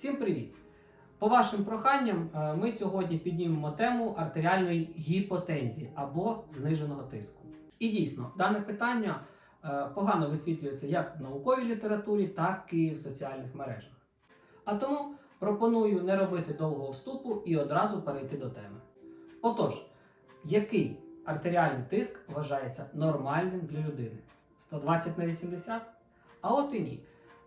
Всім привіт! По вашим проханням, е, ми сьогодні піднімемо тему артеріальної гіпотензії або зниженого тиску. І дійсно, дане питання е, погано висвітлюється як в науковій літературі, так і в соціальних мережах. А тому пропоную не робити довгого вступу і одразу перейти до теми. Отож, який артеріальний тиск вважається нормальним для людини? 120 на 80? А от і ні.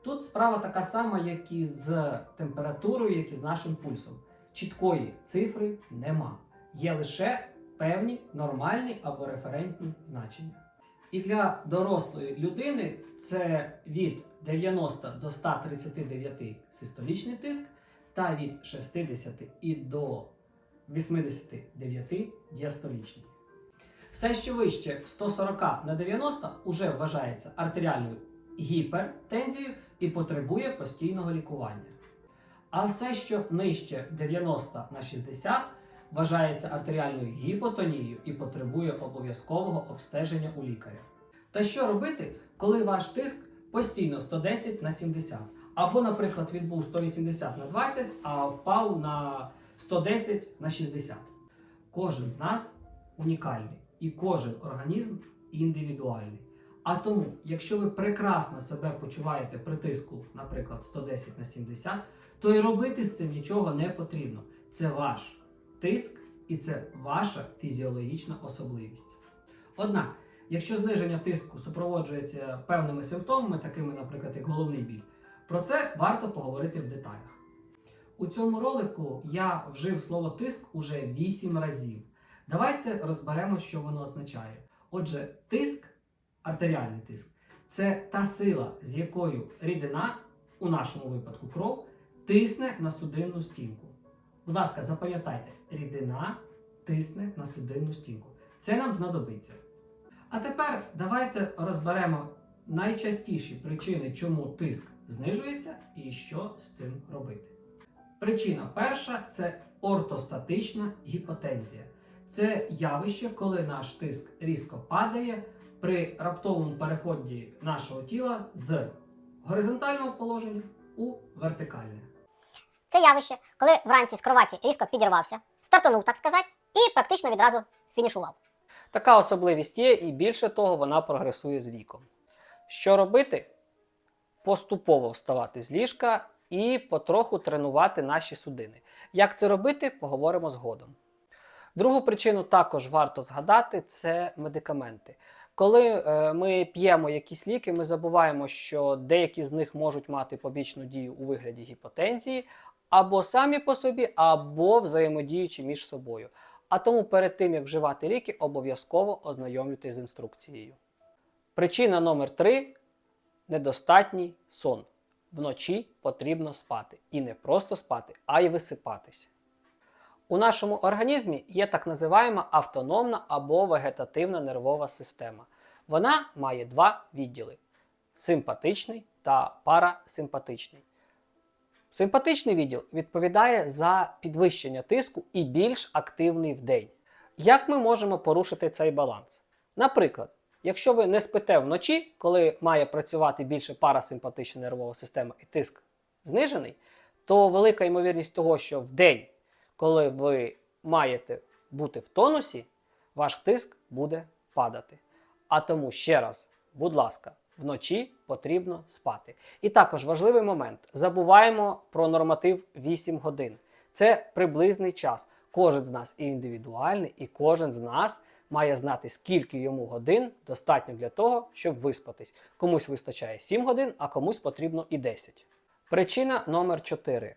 Тут справа така сама, як і з температурою, як і з нашим пульсом. Чіткої цифри нема. Є лише певні нормальні або референтні значення. І для дорослої людини це від 90 до 139 систолічний тиск та від 60 і до 89 діастолічний. Все, що вище 140 на 90 уже вважається артеріальною гіпертензією і потребує постійного лікування. А все, що нижче 90 на 60, вважається артеріальною гіпотонією і потребує обов'язкового обстеження у лікаря. Та що робити, коли ваш тиск постійно 110 на 70? Або, наприклад, він був 180 на 20, а впав на 110 на 60. Кожен з нас унікальний і кожен організм індивідуальний. А тому, якщо ви прекрасно себе почуваєте при тиску, наприклад, 110 на 70, то і робити з цим нічого не потрібно. Це ваш тиск і це ваша фізіологічна особливість. Однак, якщо зниження тиску супроводжується певними симптомами, такими, наприклад, як головний біль, про це варто поговорити в деталях. У цьому ролику я вжив слово тиск уже 8 разів. Давайте розберемо, що воно означає. Отже, тиск артеріальний тиск це та сила, з якою рідина, у нашому випадку кров, тисне на судинну стінку. Будь ласка, запам'ятайте, рідина тисне на судинну стінку. Це нам знадобиться. А тепер давайте розберемо найчастіші причини, чому тиск знижується і що з цим робити. Причина перша це ортостатична гіпотензія. Це явище, коли наш тиск різко падає при раптовому переході нашого тіла з горизонтального положення у вертикальне. Це явище, коли вранці з кроваті різко підірвався, стартанув, так сказати, і практично відразу фінішував. Така особливість є, і більше того, вона прогресує з віком. Що робити? Поступово вставати з ліжка і потроху тренувати наші судини. Як це робити, поговоримо згодом. Другу причину також варто згадати це медикаменти. Коли е, ми п'ємо якісь ліки, ми забуваємо, що деякі з них можуть мати побічну дію у вигляді гіпотензії, або самі по собі, або взаємодіючи між собою. А тому перед тим, як вживати ліки, обов'язково ознайомлюйтесь з інструкцією. Причина номер 3 недостатній сон. Вночі потрібно спати. І не просто спати, а й висипатися. У нашому організмі є так називаємо автономна або вегетативна нервова система. Вона має два відділи: симпатичний та парасимпатичний. Симпатичний відділ відповідає за підвищення тиску і більш активний в день. Як ми можемо порушити цей баланс? Наприклад, якщо ви не спите вночі, коли має працювати більше парасимпатична нервова система і тиск знижений, то велика ймовірність того, що в день, коли ви маєте бути в тонусі, ваш тиск буде падати. А тому ще раз, будь ласка, вночі потрібно спати. І також важливий момент: забуваємо про норматив 8 годин. Це приблизний час. Кожен з нас індивідуальний, і кожен з нас має знати, скільки йому годин достатньо для того, щоб виспатись. Комусь вистачає 7 годин, а комусь потрібно і 10. Причина номер 4.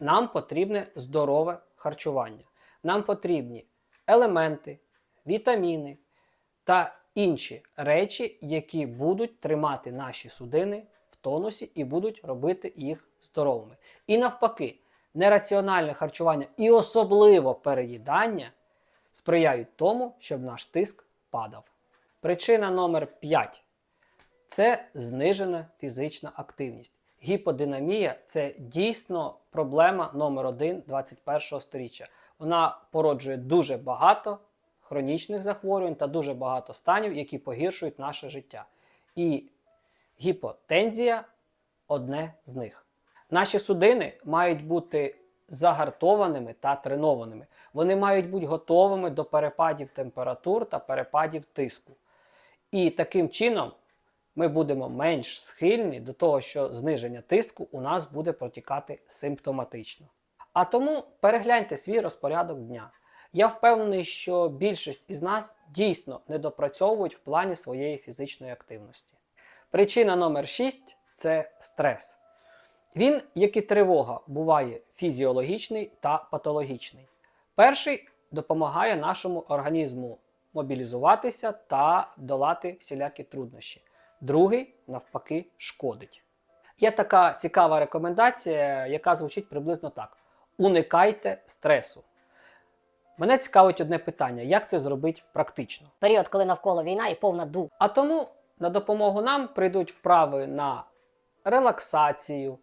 Нам потрібне здорове харчування. Нам потрібні елементи, вітаміни та інші речі, які будуть тримати наші судини в тонусі і будуть робити їх здоровими. І навпаки, нераціональне харчування і особливо переїдання сприяють тому, щоб наш тиск падав. Причина номер 5 це знижена фізична активність. Гіподинамія це дійсно проблема номер один 21-го століття. Вона породжує дуже багато хронічних захворювань та дуже багато станів, які погіршують наше життя. І гіпотензія одне з них. Наші судини мають бути загартованими та тренованими. Вони мають бути готовими до перепадів температур та перепадів тиску. І таким чином ми будемо менш схильні до того, що зниження тиску у нас буде протікати симптоматично. А тому перегляньте свій розпорядок дня. Я впевнений, що більшість із нас дійсно недопрацьовують в плані своєї фізичної активності. Причина номер 6 це стрес. Він, як і тривога, буває фізіологічний та патологічний. Перший допомагає нашому організму мобілізуватися та долати всілякі труднощі. Другий, навпаки, шкодить. Є така цікава рекомендація, яка звучить приблизно так: уникайте стресу. Мене цікавить одне питання: як це зробити практично? Період, коли навколо війна і повна ду. А тому на допомогу нам прийдуть вправи на релаксацію,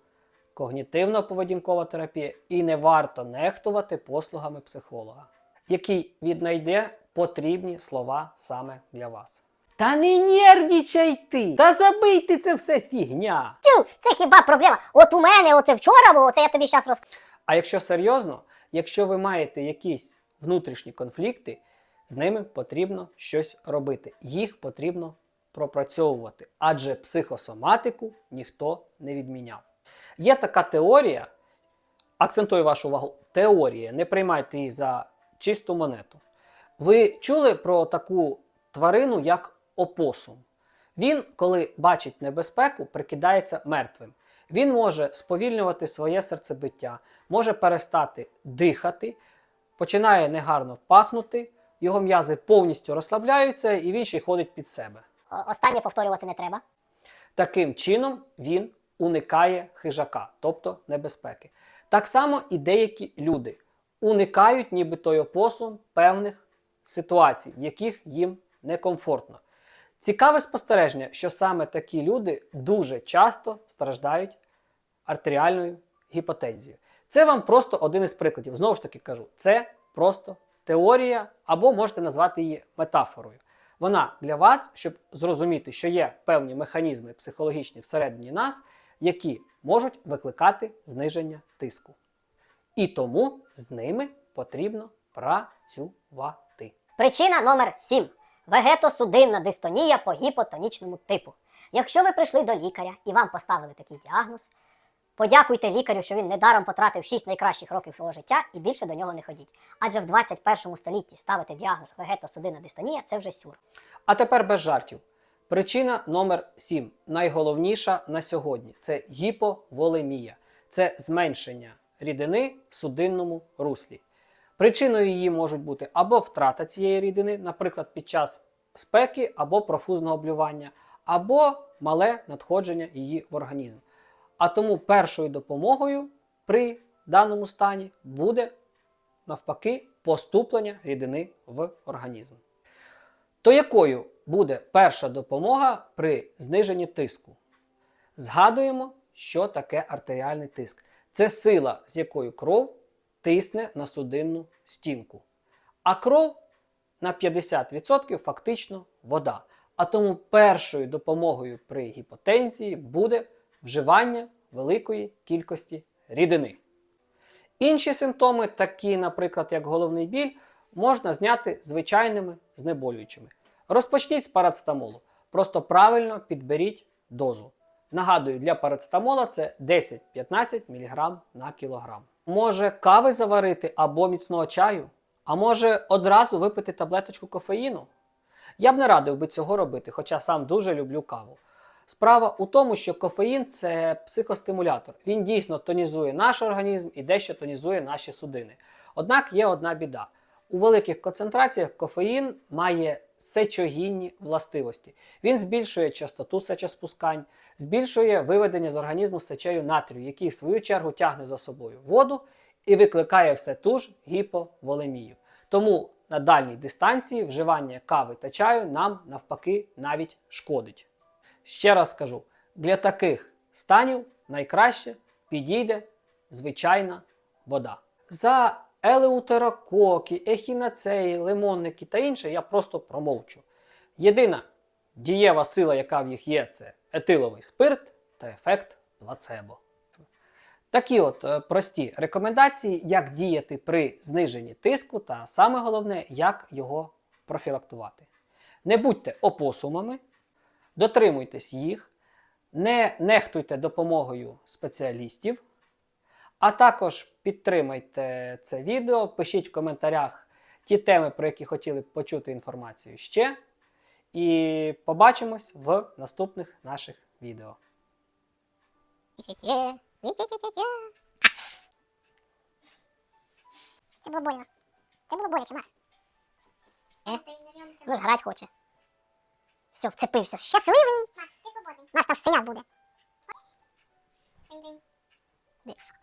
когнітивно-поведінкова терапія, і не варто нехтувати послугами психолога, який віднайде потрібні слова саме для вас. Та не нервничай ти! Та забийте це все фігня! Тю, це хіба проблема? От у мене оце вчора було, це я тобі зараз роз... А якщо серйозно, якщо ви маєте якісь внутрішні конфлікти, з ними потрібно щось робити. Їх потрібно пропрацьовувати, адже психосоматику ніхто не відміняв. Є така теорія, акцентую вашу увагу, теорія, не приймайте її за чисту монету. Ви чули про таку тварину, як опосум? Він, коли бачить небезпеку, прикидається мертвим. Він може сповільнювати своє серцебиття, може перестати дихати, починає негарно пахнути, його м'язи повністю розслабляються і він ще й ходить під себе. Останнє повторювати не треба. Таким чином він уникає хижака, тобто небезпеки. Так само і деякі люди уникають, ніби той опосум, певних ситуацій, в яких їм некомфортно. Цікаве спостереження, що саме такі люди дуже часто страждають артеріальною гіпотензією. Це вам просто один із прикладів. Знову ж таки кажу, це просто теорія, або можете назвати її метафорою. Вона для вас, щоб зрозуміти, що є певні механізми психологічні всередині нас, які можуть викликати зниження тиску. І тому з ними потрібно працювати. Причина номер 7. Вегетосудинна дистонія по гіпотонічному типу. Якщо ви прийшли до лікаря і вам поставили такий діагноз, подякуйте лікарю, що він недаром потратив 6 найкращих років свого життя і більше до нього не ходіть. Адже в 21 столітті ставити діагноз вегетосудинна дистонія це вже сюр. А тепер без жартів. Причина номер 7, найголовніша на сьогодні це гіповолемія. Це зменшення рідини в судинному руслі. Причиною її можуть бути або втрата цієї рідини, наприклад, під час спеки або профузного блювання, або мале надходження її в організм. А тому першою допомогою при даному стані буде навпаки поступлення рідини в організм. То якою буде перша допомога при зниженні тиску? Згадуємо, що таке артеріальний тиск. Це сила, з якою кров тисне на судинну стінку. А кров на 50% фактично вода. А тому першою допомогою при гіпотензії буде вживання великої кількості рідини. Інші симптоми, такі, наприклад, як головний біль, можна зняти звичайними знеболюючими. Розпочніть з парацетамолу. Просто правильно підберіть дозу. Нагадую, для парацетамола це 10-15 мг на кілограм. Може кави заварити або міцного чаю, а може одразу випити таблеточку кофеїну. Я б не радив би цього робити, хоча сам дуже люблю каву. Справа у тому, що кофеїн це психостимулятор. Він дійсно тонізує наш організм і дещо тонізує наші судини. Однак є одна біда. У великих концентраціях кофеїн має сечогінні властивості. Він збільшує частоту сечоспускань, збільшує виведення з організму сечею натрію, який в свою чергу тягне за собою воду і викликає все ту ж гіповолемію. Тому на дальній дистанції вживання кави та чаю нам навпаки навіть шкодить. Ще раз скажу: для таких станів найкраще підійде звичайна вода. За елеутерококи, ехінацеї, лимонники та інше я просто промовчу. Єдина дієва сила, яка в їх є, це етиловий спирт та ефект плацебо. Такі от е, прості рекомендації, як діяти при зниженні тиску, та саме головне, як його профілактувати. Не будьте опосумами, дотримуйтесь їх, не нехтуйте допомогою спеціалістів, а також підтримайте це відео, пишіть в коментарях ті теми, про які хотіли б почути інформацію ще. І побачимось в наступних наших відео. Це було больно. Це було боляче, Макс. Е? Ну ж грать хоче. Все, вцепився. Щасливий! Макс, ти свободний. Наш там стояк буде. Дивись.